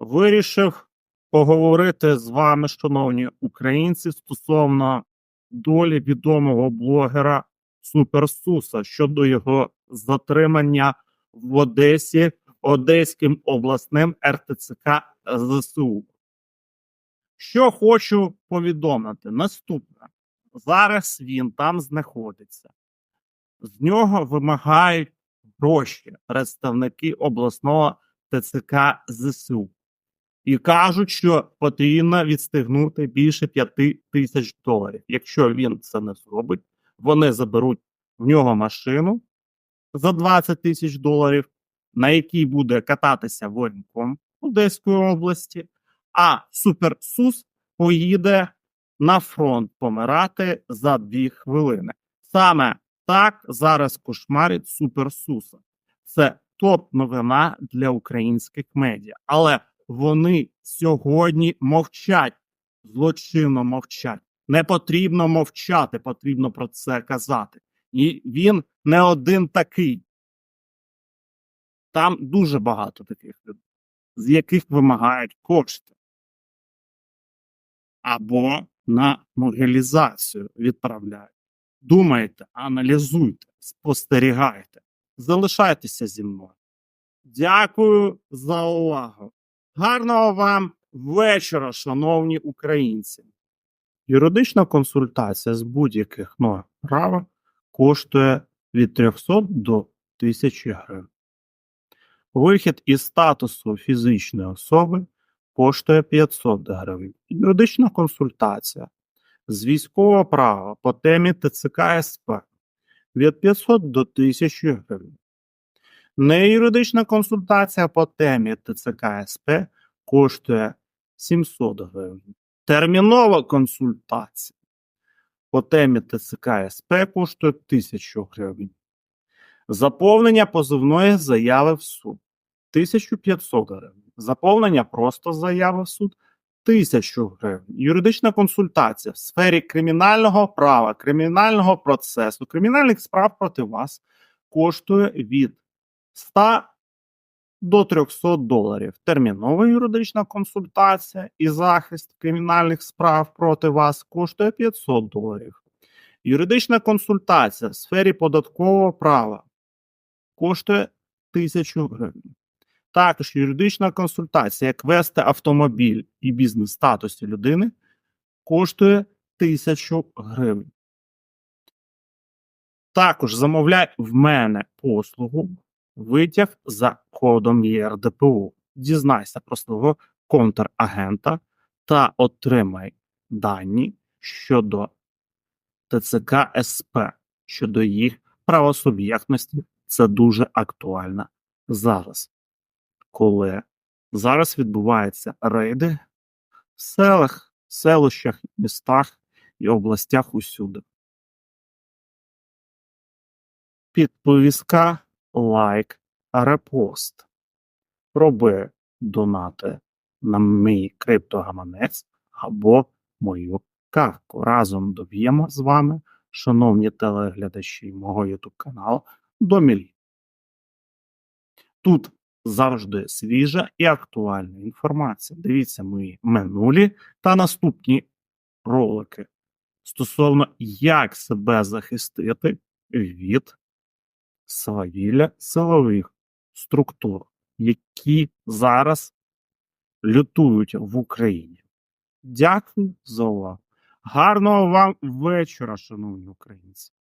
Вирішив поговорити з вами, шановні українці, стосовно долі відомого блогера Суперсуса щодо його затримання в Одесі Одеським обласним РТЦК ЗСУ. Що хочу повідомити, наступне. Зараз він там знаходиться. З нього вимагають гроші представники обласного ТЦК ЗСУ. І кажуть, що потрібно відстигнути більше 5 тисяч доларів. Якщо він це не зробить, вони заберуть в нього машину за 20 тисяч доларів, на якій буде кататися воєнком Одеської області, а Суперсус поїде на фронт помирати за 2 хвилини. Саме так зараз кошмарить Суперсуса. Це топ-новина для українських медіа. Але вони сьогодні мовчать, злочинно мовчать. Не потрібно мовчати, потрібно про це казати. І він не один такий. Там дуже багато таких людей, з яких вимагають кошти. Або на могилізацію відправляють. Думайте, аналізуйте, спостерігайте, залишайтеся зі мною. Дякую за увагу. Гарного вам вечора, шановні українці. Юридична консультація з будь-яких норм права коштує від 300 до 1000 гривень. Вихід із статусу фізичної особи коштує 500 гривень. Юридична консультація з військового права по темі ТЦК СП від 500 до 1000 гривень. Неюридична консультація по темі ТЦК СП коштує 700 гривень. Термінова консультація по темі ТЦК СП коштує 1000 гривень. Заповнення позовної заяви в суд 1500 гривень. Заповнення просто заяви в суд 1000 гривень. Юридична консультація в сфері кримінального права, кримінального процесу, кримінальних справ проти вас коштує від 100 до 300 доларів. Термінова юридична консультація і захист кримінальних справ проти вас коштує 500 доларів. Юридична консультація в сфері податкового права коштує 1000 гривень. Також юридична консультація, як вести автомобіль і бізнес статусі людини, коштує 1000 гривень. Також замовляй в мене послугу витяг за кодом ЄРДПУ. Дізнайся про свого контрагента та отримай дані щодо ТЦК СП, щодо їх правосуб'єктності. Це дуже актуально зараз, коли зараз відбуваються рейди в селах, селищах, містах і областях усюди. Підписка, лайк, репост. Роби донати на мій криптогаманець або мою картку. Разом доб'ємо з вами, шановні телеглядачі мого YouTube каналу, до мільйонів. Тут завжди свіжа і актуальна інформація. Дивіться мої минулі та наступні ролики стосовно як себе захистити від свавілля силових структур, які зараз лютують в Україні. Дякую за увагу. Гарного вам вечора, шановні українці.